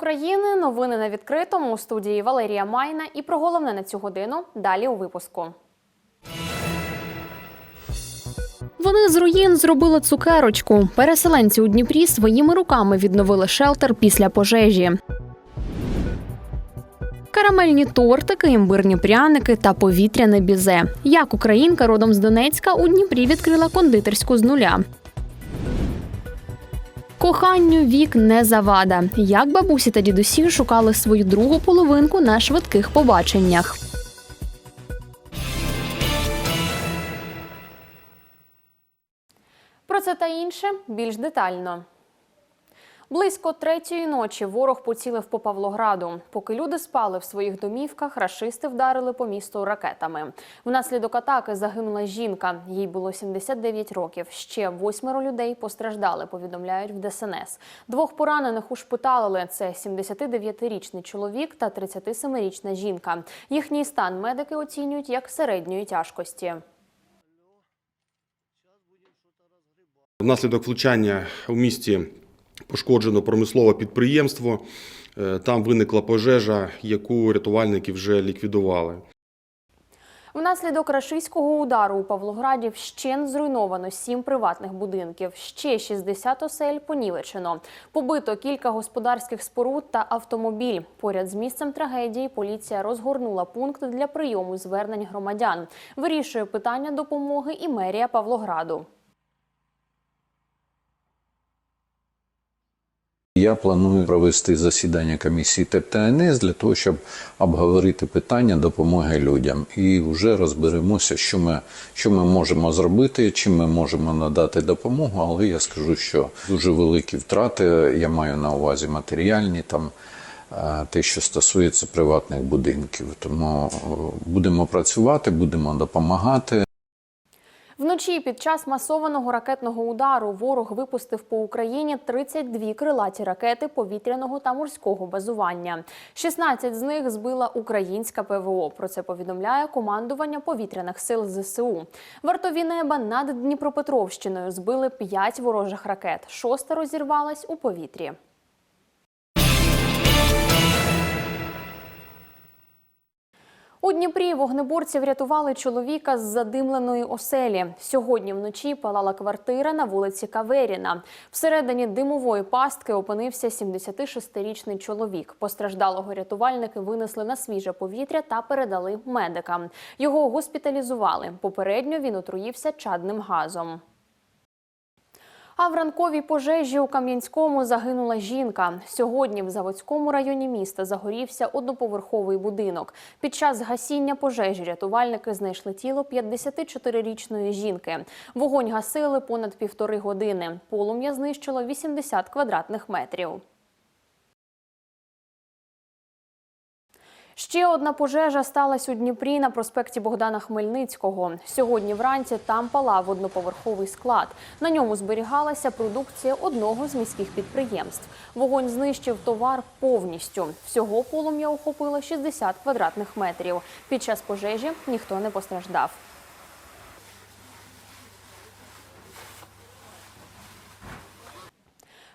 України. Новини на відкритому у студії Валерія Майна. І про головне на цю годину далі у випуску. Вони з руїн зробили цукерочку. Переселенці у Дніпрі своїми руками відновили шелтер після пожежі. Карамельні тортики, імбирні пряники та повітряне бізе. Як українка родом з Донецька у Дніпрі відкрила кондитерську з нуля. Коханню вік не завада. Як бабусі та дідусі шукали свою другу половинку на швидких побаченнях. Про це та інше більш детально. Близько третьої ночі ворог поцілив по Павлограду. Поки люди спали в своїх домівках, рашисти вдарили по місту ракетами. Внаслідок атаки загинула жінка. Їй було 79 років. Ще восьмеро людей постраждали. Повідомляють в ДСНС. Двох поранених ушпиталили. Це 79-річний чоловік та 37-річна жінка. Їхній стан медики оцінюють як середньої тяжкості. Внаслідок влучання у місті пошкоджено промислове підприємство. Е, Там виникла пожежа, яку рятувальники вже ліквідували. Внаслідок рашистського удару у Павлограді вщен зруйновано сім приватних будинків. Ще 60 осель понівечено. Побито кілька господарських споруд та автомобіль. Поряд з місцем трагедії поліція розгорнула пункт для прийому звернень громадян. Вирішує питання допомоги і мерія Павлограду. Я планую провести засідання комісії та для того, щоб обговорити питання допомоги людям. І вже розберемося, що ми, що ми можемо зробити, чим ми можемо надати допомогу. Але я скажу, що дуже великі втрати. Я маю на увазі матеріальні там. е, Те, що стосується приватних будинків, тому е, будемо працювати, будемо допомагати. Вночі під час масованого ракетного удару ворог випустив по Україні 32 крилаті ракети повітряного та морського базування. 16 з них збила українська ПВО. Про це повідомляє командування повітряних сил ЗСУ. Вартові неба над Дніпропетровщиною збили 5 ворожих ракет. Шоста розірвалась у повітрі. У Дніпрі вогнеборці врятували чоловіка з задимленої оселі. Сьогодні вночі палала квартира на вулиці Каверіна. Всередині димової пастки опинився 76-річний чоловік. Постраждалого рятувальники винесли на свіже повітря та передали медикам. Його госпіталізували. Попередньо він отруївся чадним газом. А в ранковій пожежі у Кам'янському загинула жінка. Сьогодні в Заводському районі міста загорівся одноповерховий будинок. Під час гасіння пожежі рятувальники знайшли тіло 54-річної жінки. Вогонь гасили понад півтори години. Полум'я знищило 80 квадратних метрів. Ще одна пожежа сталася у Дніпрі на проспекті Богдана Хмельницького. Сьогодні вранці там палав одноповерховий склад. На ньому зберігалася продукція одного з міських підприємств. Вогонь знищив товар повністю. Всього полум'я охопило 60 квадратних метрів. Під час пожежі ніхто не постраждав.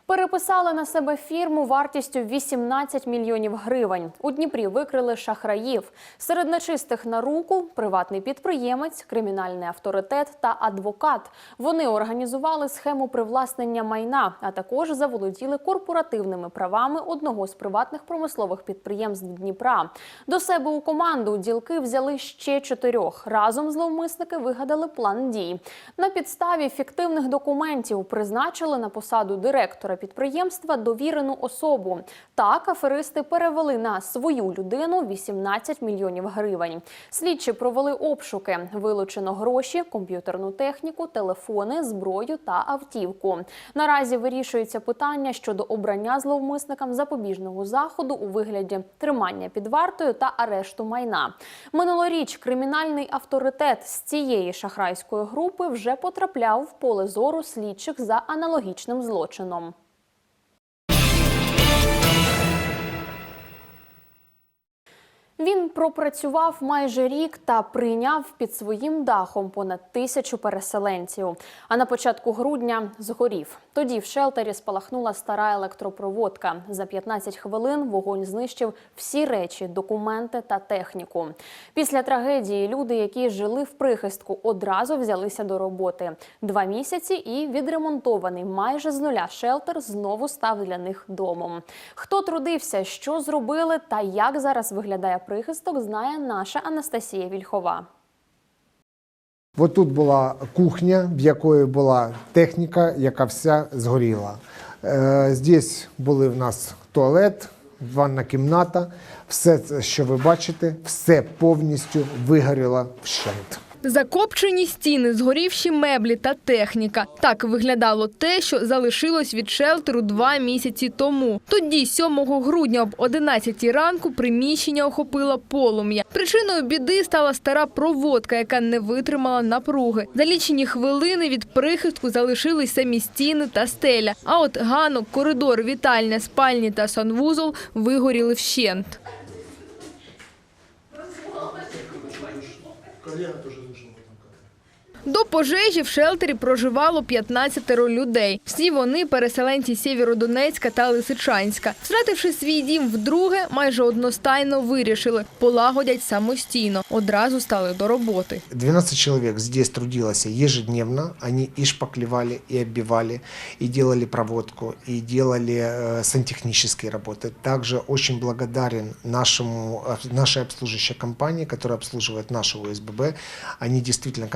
Переписали на себе фірму вартістю 18 мільйонів гривень. У Дніпрі викрили шахраїв. Серед нечистих на руку приватний підприємець, кримінальний авторитет та адвокат. Вони організували схему привласнення майна, а також заволоділи корпоративними правами одного з приватних промислових підприємств Дніпра. До себе у команду ділки взяли ще чотирьох. Разом зловмисники вигадали план дій. На підставі фіктивних документів призначили на посаду директора підприємства довірену особу. Так аферисти перевели на свою людину 18 мільйонів гривень. Слідчі провели обшуки. Вилучено гроші, комп'ютерну техніку, телефони, зброю та автівку. Наразі вирішується питання щодо обрання зловмисникам запобіжного заходу у вигляді тримання під вартою та арешту майна. Минулоріч кримінальний авторитет з цієї шахрайської групи вже потрапляв в поле зору слідчих за аналогічним злочином. Він пропрацював майже рік та прийняв під своїм дахом понад тисячу переселенців. А на початку грудня згорів. Тоді в шелтері спалахнула стара електропроводка. За 15 хвилин вогонь знищив всі речі, документи та техніку. Після трагедії люди, які жили в прихистку, одразу взялися до роботи. Два місяці і відремонтований майже з нуля шелтер знову став для них домом. Хто трудився, що зробили та як зараз виглядає прихисток, знає наша Анастасія Вільхова. Отут тут була кухня, в якої була техніка, яка вся згоріла. Е, Здесь були в нас туалет, ванна кімната. Все, що ви бачите, все повністю вигоріло вщент. Закопчені стіни, згорівші меблі та техніка. Так виглядало те, що залишилось від шелтеру два місяці тому. Тоді, 7 грудня об 11 ранку, приміщення охопило полум'я. Причиною біди стала стара проводка, яка не витримала напруги. За лічені хвилини від прихистку залишились самі стіни та стеля. А от ганок, коридор, вітальня, спальні та санвузол вигоріли вщент. До пожежі в шелтері проживало 15 людей. Всі вони переселенці Сєвєродонецька та Лисичанська. Втративши свій дім вдруге, майже одностайно вирішили – полагодять самостійно. Одразу стали до роботи. 12 человек здесь трудилось ежедневно. Они и шпаклевали, и оббивали, и делали проводку, и делали э, сантехнические работы. Также очень благодарен нашему, э, нашей обслуживающей компании, которая обслуживает нашу ОСББ. Они действительно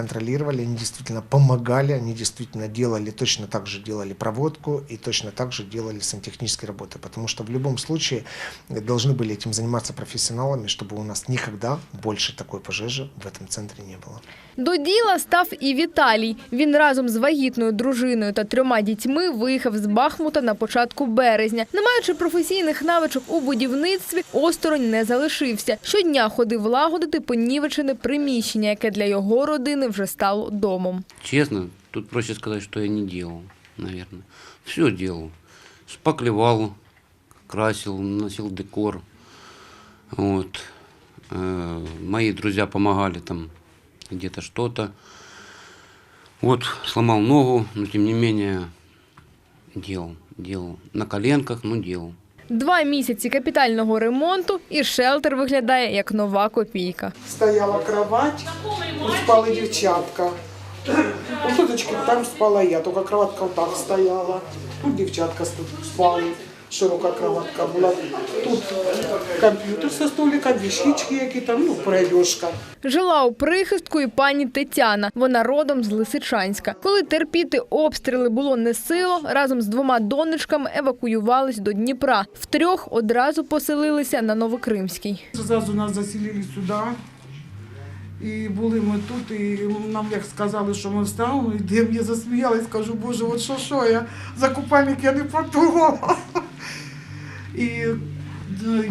контролировали, они действительно помогали, они действительно делали, точно так же делали проводку и точно так же делали сантехнические работы. Потому что в любом случае должны были этим заниматься профессионалами, чтобы у нас никогда больше такой пожежи в этом центре не было. До діла став і Віталій. Він разом з вагітною дружиною та трьома дітьми виїхав з Бахмута на початку березня. Не маючи професійних навичок у будівництві, осторонь не залишився. Щодня ходив лагодити понівечене приміщення, яке для його родини вже стало домом. Честно, тут проще сказать, что я не делал, наверное. Все делал. Шпаклевал, красил, носил декор. Вот. Э, Мои друзья помогали там где-то что-то. Вот, сломал ногу, но тем не менее делал, делал. На коленках, но делал. Два місяці капітального ремонту і шелтер виглядає як нова копійка. стояла кровать, тут спали дівчатка. У туточки там спала я, тільки кроватка отак стояла. Тут дівчатка спали, широка кроватка була. Тут комп'ютер со столиком, вещички які там, ну, пройдешка. Жила у прихистку і пані Тетяна. Вона родом з Лисичанська. Коли терпіти обстріли було не сило, разом з двома донечками евакуювались до Дніпра. Втрьох одразу поселилися на Новокримській. Зразу нас заселили сюди. І були ми тут, і нам як сказали, що ми встанемо, йдемо, я засміялась, кажу, боже, от що, що я за купальник я не подумала. І е,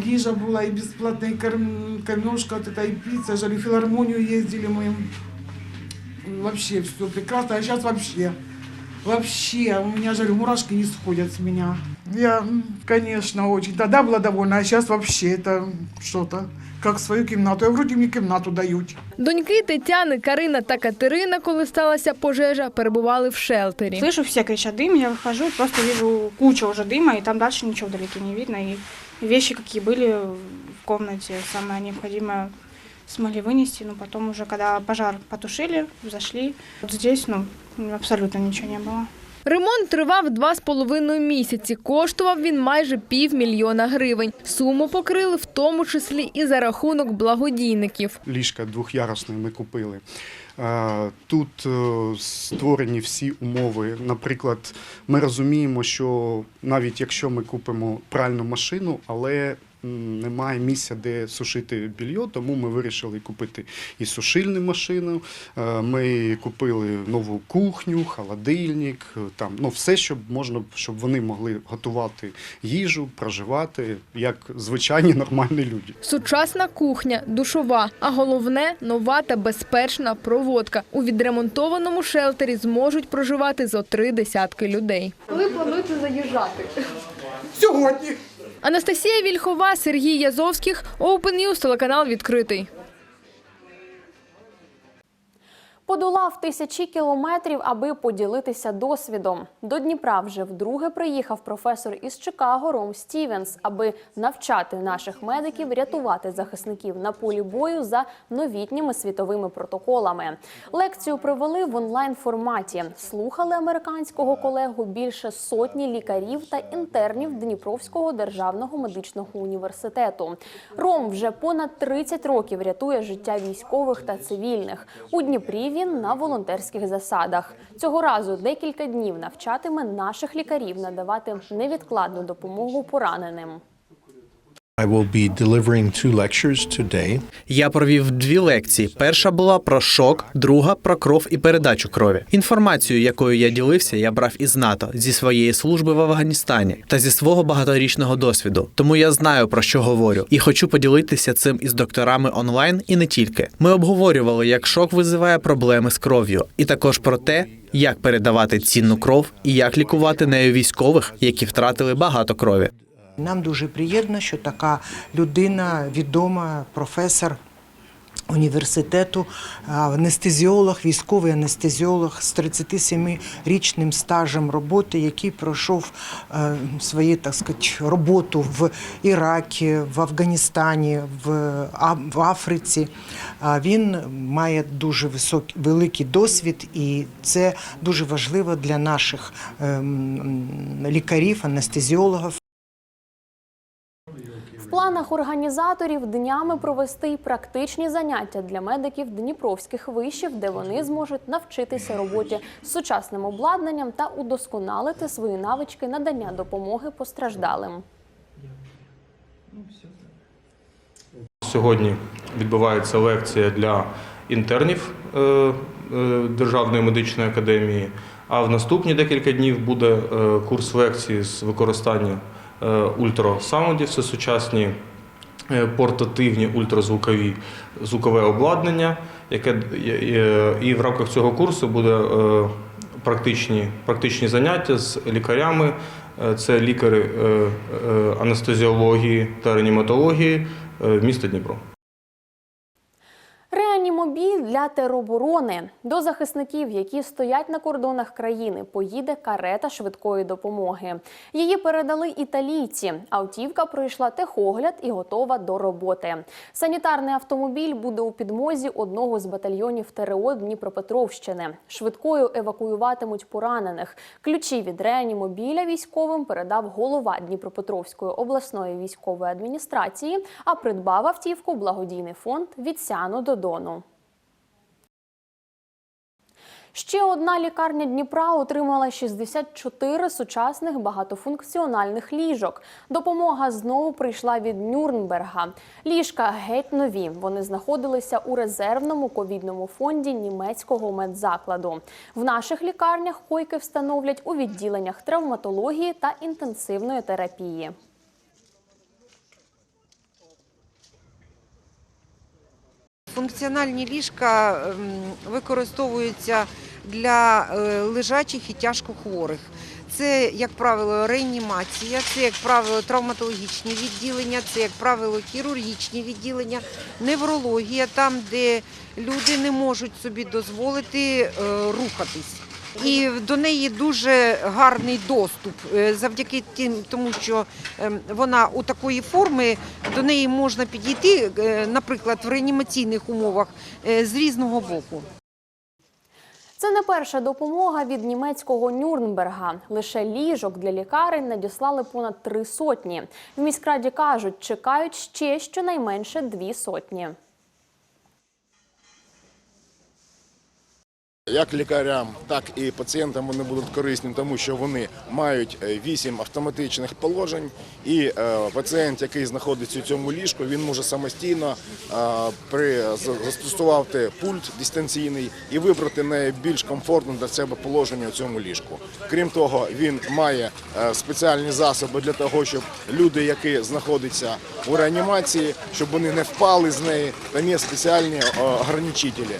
їжа була, і безплатна, і корм, кормежка, от эта, і піца, жали, в філармонію їздили ми. Вообще все прекрасно, а сейчас вообще, вообще, у меня, жарю, мурашки не сходят с меня. Я, м, конечно, очень, тогда была довольна, а сейчас вообще это что-то, как свою кімнату. Я вроде мне кімнату дають. Доньки Тетяни, Карина та Катерина, коли сталася пожежа, перебували в шелтері. Слышу, все кричат дым, я выхожу, просто вижу кучу уже дыма, и там дальше ничего вдалеке не видно. И вещи, какие были в комнате, самое необходимое смогли вынести, но потом уже, когда пожар потушили, зашли, вот здесь, ну, абсолютно ничего не было. Ремонт тривав два з половиною місяці. Коштував він майже півмільйона гривень. Суму покрили в тому числі і за рахунок благодійників. ліжка двох'ярусне ми купили. Тут е, створені всі умови. Наприклад, ми розуміємо, що навіть якщо ми купимо пральну машину, але немає місця, де сушити більйо, тому ми вирішили купити і сушильну машину. Е, Ми купили нову кухню, холодильник, е, там ну все, щоб можна, щоб вони могли готувати їжу, проживати як звичайні нормальні люди. Сучасна кухня, душова, а головне нова та безпечна проводка. У відремонтованому шелтері зможуть проживати зо три десятки людей. Сьогодні. Анастасія Вільхова, Сергій Язовських, Open News, телеканал відкритий. Подолав тисячі кілометрів, аби поділитися досвідом. До Дніпра вже вдруге приїхав професор із Чикаго Ром Стівенс, аби навчати наших медиків рятувати захисників на полі бою за новітніми світовими протоколами. Лекцію провели в онлайн форматі. Слухали американського колегу більше сотні лікарів та інтернів Дніпровського державного медичного університету. Ром вже понад 30 років рятує життя військових та цивільних. У Дніпрі він на волонтерських засадах. Цього разу декілька днів навчатиме наших лікарів надавати невідкладну допомогу пораненим. I will be delivering two lectures today. Я провів дві лекції. Перша була про шок, друга про кров і передачу крові. Інформацію, якою я ділився, я брав із НАТО зі своєї служби в Афганістані та зі свого багаторічного досвіду. Тому я знаю про що говорю і хочу поділитися цим із докторами онлайн і не тільки. Ми обговорювали, як шок визиває проблеми з кров'ю, і також про те, як передавати цінну кров і як лікувати нею військових, які втратили багато крові. Нам дуже приємно, що така людина, відома професор університету, анестезіолог, військовий анестезіолог з 37-річним стажем роботи, який пройшов е, свою так сказати, роботу в Іракі, в Афганістані, в, Африці. Він має дуже високий, великий досвід, і це дуже важливо для наших ем, лікарів, анестезіологів. Планах організаторів днями провести практичні заняття для медиків дніпровських вишів, де вони зможуть навчитися роботі з сучасним обладнанням та удосконалити свої навички надання допомоги постраждалим. Сьогодні відбувається лекція для інтернів е, е, Державної медичної академії. А в наступні декілька днів буде е, курс лекцій з використання е, ультрасаундів. Це сучасні е, портативні ультразвукові звукове обладнання, яке і в рамках цього курсу буде е, практичні, практичні заняття з лікарями. Це лікари анестезіології та реаніматології міста Дніпро. Реанімобіль для тероборони до захисників, які стоять на кордонах країни, поїде карета швидкої допомоги. Її передали італійці. Автівка пройшла техогляд і готова до роботи. Санітарний автомобіль буде у підмозі одного з батальйонів ТРО Дніпропетровщини. Швидкою евакуюватимуть поранених. Ключі від реанімобіля військовим передав голова Дніпропетровської обласної військової адміністрації, а придбав автівку благодійний фонд від Сяну до Дону. Ще одна лікарня Дніпра отримала 64 сучасних багатофункціональних ліжок. Допомога знову прийшла від Нюрнберга. Ліжка геть нові. Вони знаходилися у резервному ковідному фонді німецького медзакладу. В наших лікарнях койки встановлять у відділеннях травматології та інтенсивної терапії. Функціональні ліжка ем, використовуються для е, лежачих і тяжкохворих. Це, як правило, реанімація, це, як правило, травматологічні відділення, це, як правило, хірургічні відділення, неврологія, там, де люди не можуть собі дозволити е, рухатись. І до неї дуже гарний доступ е, завдяки тим, тому що ем, вона у такої форми до неї можна підійти, наприклад, в реанімаційних умовах з різного боку. Це не перша допомога від німецького Нюрнберга. Лише ліжок для лікарень надіслали понад три сотні. В міськраді кажуть, чекають ще щонайменше дві сотні. Як лікарям, так і пацієнтам вони будуть корисні, тому що вони мають е, вісім автоматичних положень, і е, пацієнт, який знаходиться у цьому ліжку, він може самостійно е, застосувати пульт дистанційний і вибрати найбільш комфортне для себе положення у цьому ліжку. Крім того, він має спеціальні засоби для того, щоб люди, які знаходяться у реанімації, щоб вони не впали з неї, там є спеціальні ограничителі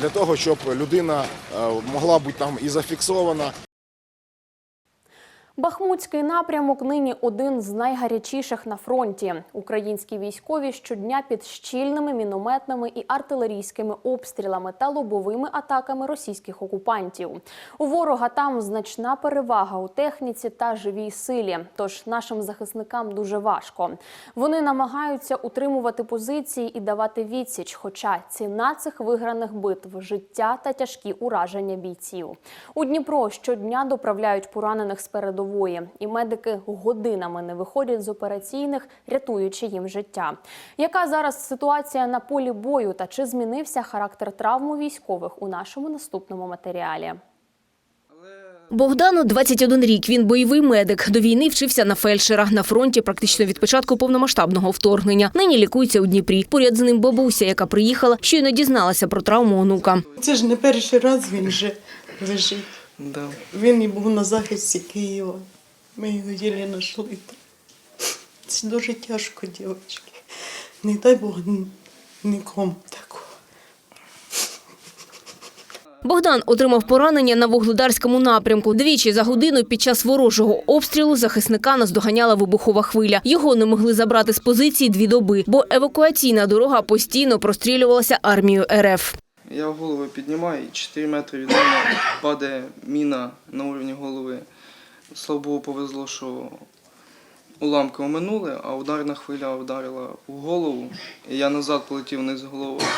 для того, щоб людина е, могла бути там і зафіксована, Бахмутський напрямок нині один з найгарячіших на фронті. Українські військові щодня під щільними мінометними і артилерійськими обстрілами та лобовими атаками російських окупантів. У ворога там значна перевага у техніці та живій силі. Тож нашим захисникам дуже важко. Вони намагаються утримувати позиції і давати відсіч. Хоча ціна цих виграних битв життя та тяжкі ураження бійців. У Дніпро щодня доправляють поранених з передової, і медики годинами не виходять з операційних, рятуючи їм життя. Яка зараз ситуація на полі бою та чи змінився характер травм військових у нашому наступному матеріалі? Богдану 21 рік. Він бойовий медик. До війни вчився на фельдшера. На фронті практично від початку повномасштабного вторгнення. Нині лікується у Дніпрі. Поряд з ним бабуся, яка приїхала, щойно дізналася про травму онука. Це ж не перший раз він вже лежить. Да. Він і був на захисті Києва. Ми його єлі знайшли. Це дуже тяжко, дівчатки. Не дай Бог нікому такого. Богдан отримав поранення на вугледарському напрямку. Двічі за годину під час ворожого обстрілу захисника наздоганяла вибухова хвиля. Його не могли забрати з позиції дві доби, бо евакуаційна дорога постійно прострілювалася армією РФ. Я голову піднімаю, і 4 метри від мене падає міна на уровні голови. Слава Богу, повезло, що уламки оминули, а ударна хвиля вдарила в голову, і я назад полетів вниз головою.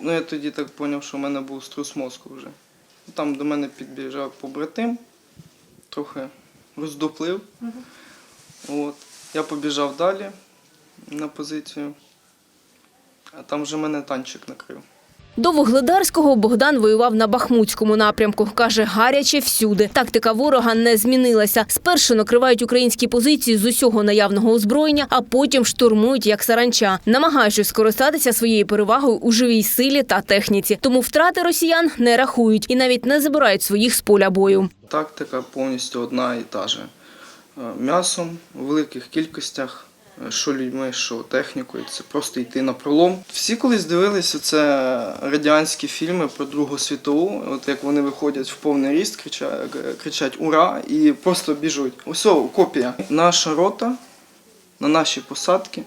Ну, я тоді так зрозумів, що в мене був струс мозку вже. Там до мене підбіжав побратим, трохи роздуплив. От. Я побіжав далі на позицію, а там вже мене танчик накрив. До Вугледарського Богдан воював на Бахмутському напрямку. Каже, гаряче всюди. Тактика ворога не змінилася. Спершу накривають українські позиції з усього наявного озброєння, а потім штурмують як саранча, намагаючись скористатися своєю перевагою у живій силі та техніці. Тому втрати росіян не рахують і навіть не забирають своїх з поля бою. Тактика повністю одна і та же. Е, М'ясом у великих кількостях, що людьми, що технікою, це просто йти на пролом. Всі колись дивилися це радянські фільми про Другу світову, от як вони виходять в повний ріст, кричать, кричать Ура! і просто біжуть. Ось копія. Наша рота на наші посадки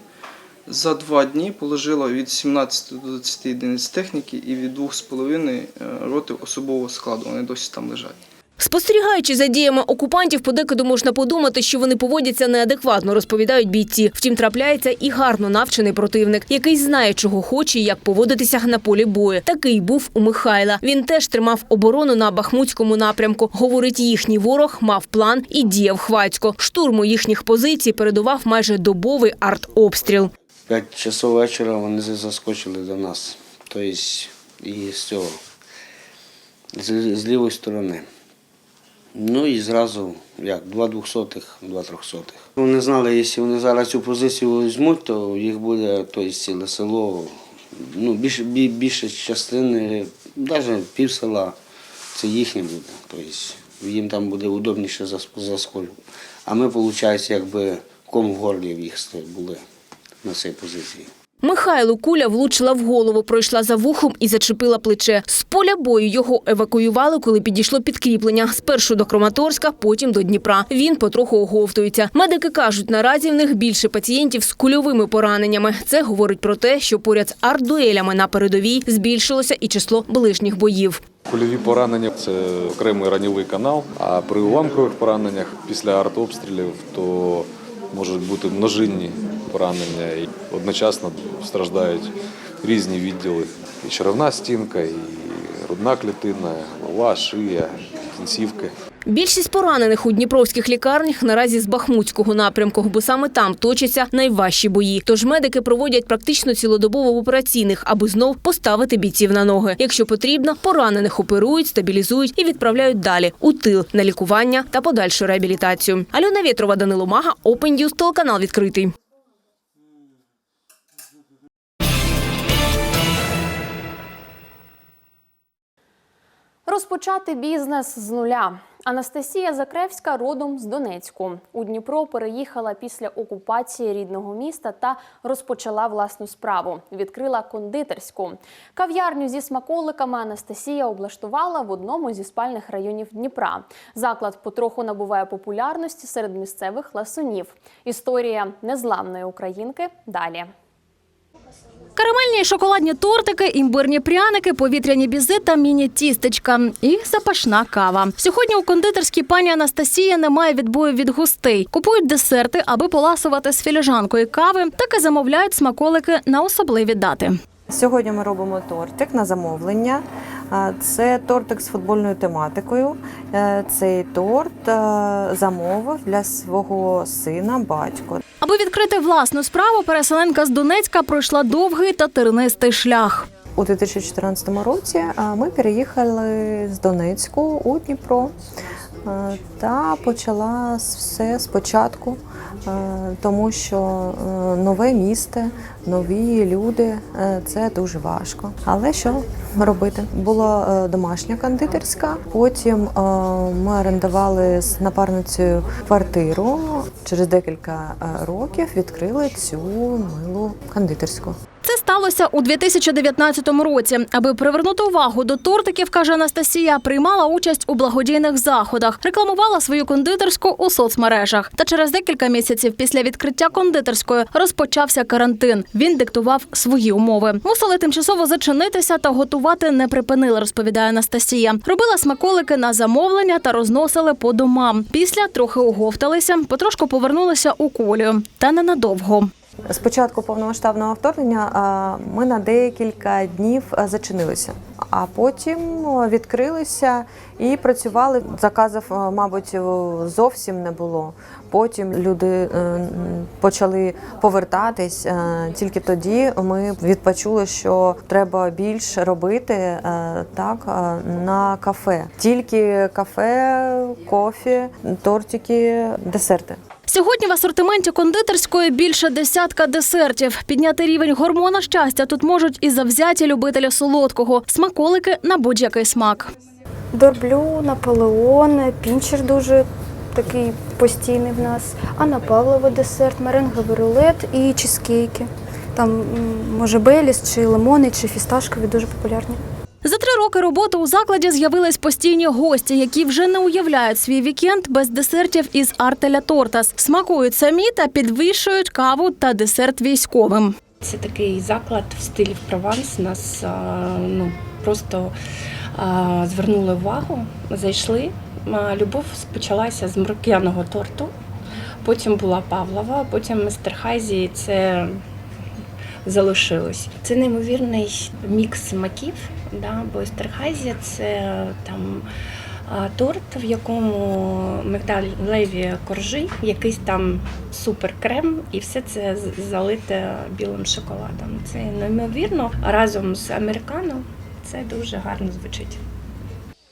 за два дні положила від 17 до 20 одиниць техніки і від 2,5 е, роти особового складу. Вони досі там лежать. Спостерігаючи за діями окупантів, подекуди можна подумати, що вони поводяться неадекватно, розповідають бійці. Втім, трапляється і гарно навчений противник, який знає, чого хоче і як поводитися на полі бою. Такий був у Михайла. Він теж тримав оборону на Бахмутському напрямку. Говорить, їхній ворог мав план і діяв хвацько. Штурму їхніх позицій передував майже добовий артобстріл. П'ять часов вечора вони заскочили до нас. Тобто і з цього, з, з лівої сторони. Ну і зразу, як, два двохсотих, два трьохсотих. Вони знали, якщо вони зараз цю позицію візьмуть, то їх буде тобто, ціле село, ну, більше, бі- більше частини, навіть пів села, це їхнє буде. Тобто їм там буде удобніше за заскочити. А ми, виходить, якби ком в горлі їх були на цій позиції. Михайлу куля влучила в голову, пройшла за вухом і зачепила плече. З поля бою його евакуювали, коли підійшло підкріплення. Спершу до Краматорська, потім до Дніпра. Він потроху оговтується. Медики кажуть, наразі в них більше пацієнтів з кульовими пораненнями. Це говорить про те, що поряд з артдуелями на передовій збільшилося і число ближніх боїв. Кульові поранення це окремий ранівий канал. А при уламкових пораненнях після артобстрілів то можуть бути множинні поранення і одночасно страждають різні відділи. І черевна стінка, і грудна клітина, голова, шия, кінцівки. Більшість поранених у дніпровських лікарнях наразі з Бахмутського напрямку, бо саме там точаться найважчі бої. Тож медики проводять практично цілодобово в операційних, аби знов поставити бійців на ноги. Якщо потрібно, поранених оперують, стабілізують і відправляють далі у тил на лікування та подальшу реабілітацію. Альона Вєтрова, Данило Мага, Open News, телеканал відкритий. Розпочати бізнес з нуля. Анастасія Закревська родом з Донецьку. У Дніпро переїхала після окупації рідного міста та розпочала власну справу. Відкрила кондитерську. Кав'ярню зі смаколиками Анастасія облаштувала в одному зі спальних районів Дніпра. Заклад потроху набуває популярності серед місцевих ласунів. Історія незламної українки далі. Карамельні шоколадні тортики, імбирні пряники, повітряні бізи та міні-тістечка і запашна кава. Сьогодні у кондитерській пані Анастасії немає відбою від гостей. Купують десерти, аби поласувати з філіжанкою кави, так і замовляють смаколики на особливі дати. Сьогодні ми робимо тортик на замовлення. Це тортик з футбольною тематикою. Е, Цей торт е, замовив для свого сина батько. Аби відкрити власну справу, переселенка з Донецька пройшла довгий та тернистий шлях. У 2014 році ми переїхали з Донецьку у Дніпро та почала все спочатку, е, тому що е, нове місто, нові люди е, це дуже важко. Але що робити? Була е, домашня кондитерська. Потім е, ми орендували з напарницею квартиру. Через декілька е, років відкрили цю милу кондитерську. Сталося у 2019 році. Аби привернути увагу до тортиків, каже Анастасія, приймала участь у благодійних заходах, рекламувала свою кондитерську у соцмережах. Та через декілька місяців після відкриття кондитерської розпочався карантин. Він диктував свої умови. Мусили тимчасово зачинитися та готувати не припинили, розповідає Анастасія. Робила смаколики на замовлення та розносили по домам. Після трохи оговталися, потрошку повернулися у колію. Та ненадовго. З початку повномасштабного вторгнення ми на декілька днів зачинилися, а потім відкрилися і працювали. Заказів, мабуть, зовсім не було. Потім люди е, почали повертатись. е, Тільки тоді ми відпочули, що треба більше робити е, так на кафе. Тільки кафе, кофі, тортики, десерти. Сьогодні в асортименті кондитерської більше десятка десертів. Підняти рівень гормона щастя тут можуть і завзяті любителі солодкого, смаколики на будь-який смак. Дорблю, Наполеон, пінчер дуже такий постійний в нас. Анна Павлова десерт, меренговий рулет і чизкейки. Там може беліс, чи лимони, чи фісташкові дуже популярні. За три роки роботи у закладі з'явились постійні гості, які вже не уявляють свій вікенд без десертів із артеля Тортас. Смакують самі та підвішують каву та десерт військовим. Це такий заклад в стилі Прованс. Нас ну, просто звернули увагу, зайшли. Любов почалася з мрок'яного торту, потім була Павлова, потім Местерхайзі. Це залишилось. Це неймовірний мікс смаків, да, бо Естерхайзі це там торт, в якому мигдалеві коржі, якийсь там суперкрем, і все це залите білим шоколадом. Це неймовірно. Разом з американо це дуже гарно звучить.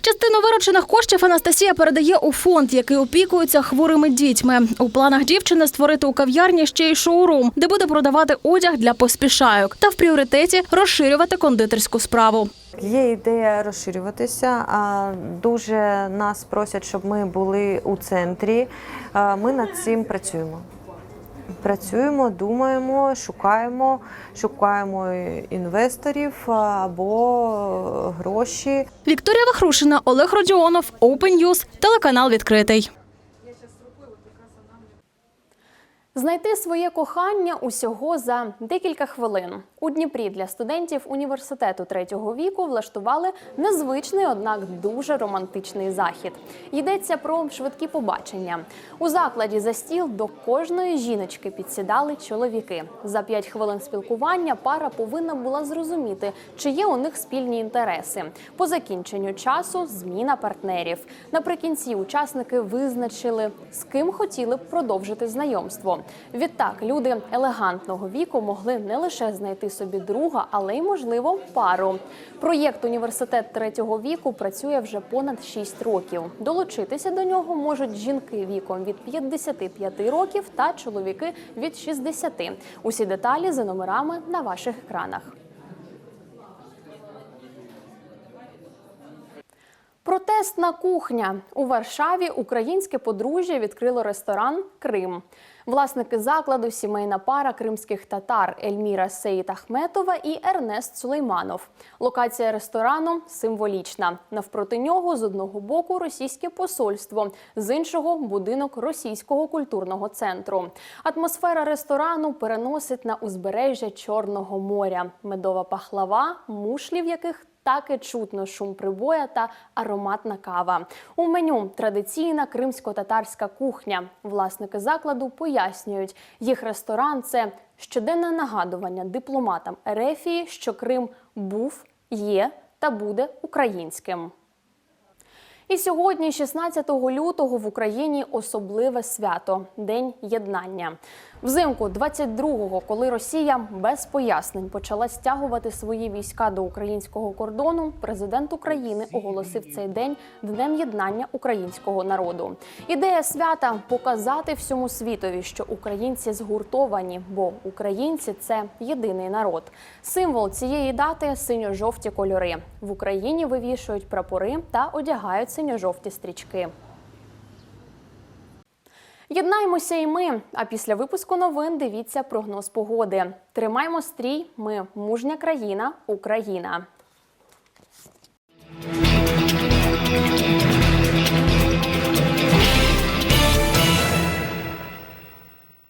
Частину виручених коштів Анастасія передає у фонд, який опікується хворими дітьми. У планах дівчини створити у кав'ярні ще й шоурум, де буде продавати одяг для поспішайок, та в пріоритеті розширювати кондитерську справу. Є ідея розширюватися. Дуже нас просять, щоб ми були у центрі. Ми над цим працюємо. Працюємо, думаємо, шукаємо, шукаємо інвесторів або гроші. Вікторія Вахрушина, Олег Родіонов, Open News, телеканал відкритий. Знайти своє кохання усього за декілька хвилин. У Дніпрі для студентів університету третього віку влаштували незвичний, однак дуже романтичний захід. Йдеться про швидкі побачення. У закладі за стіл до кожної жіночки підсідали чоловіки. За п'ять хвилин спілкування пара повинна була зрозуміти, чи є у них спільні інтереси. По закінченню часу зміна партнерів. Наприкінці учасники визначили, з ким хотіли б продовжити знайомство. Відтак люди елегантного віку могли не лише знайти собі друга, але й можливо пару. Проєкт університет третього віку працює вже понад 6 років. Долучитися до нього можуть жінки віком від 55 років та чоловіки від 60. Усі деталі за номерами на ваших екранах. Протестна кухня у Варшаві. Українське подружжя відкрило ресторан Крим. Власники закладу сімейна пара кримських татар Ельміра Сейт Ахметова і Ернест Сулейманов. Локація ресторану символічна. Навпроти нього з одного боку російське посольство, з іншого будинок російського культурного центру. Атмосфера ресторану переносить на узбережжя Чорного моря. Медова пахлава, мушлі в яких так і чутно шум прибоя та ароматна кава. У меню традиційна кримсько-татарська кухня. Власники закладу пояснюють, їх ресторан це щоденне нагадування дипломатам Ерефії, що Крим був, є та буде українським. І сьогодні, 16 лютого, в Україні особливе свято День єднання. Взимку 22-го, коли Росія без пояснень почала стягувати свої війська до українського кордону, президент України оголосив цей день Днем єднання українського народу. Ідея свята показати всьому світові, що українці згуртовані, бо українці це єдиний народ. Символ цієї дати синьо-жовті кольори. В Україні вивішують прапори та одягають синьо-жовті стрічки. Єднаймося і ми. А після випуску новин дивіться прогноз погоди. Тримаймо стрій. Ми мужня країна, Україна.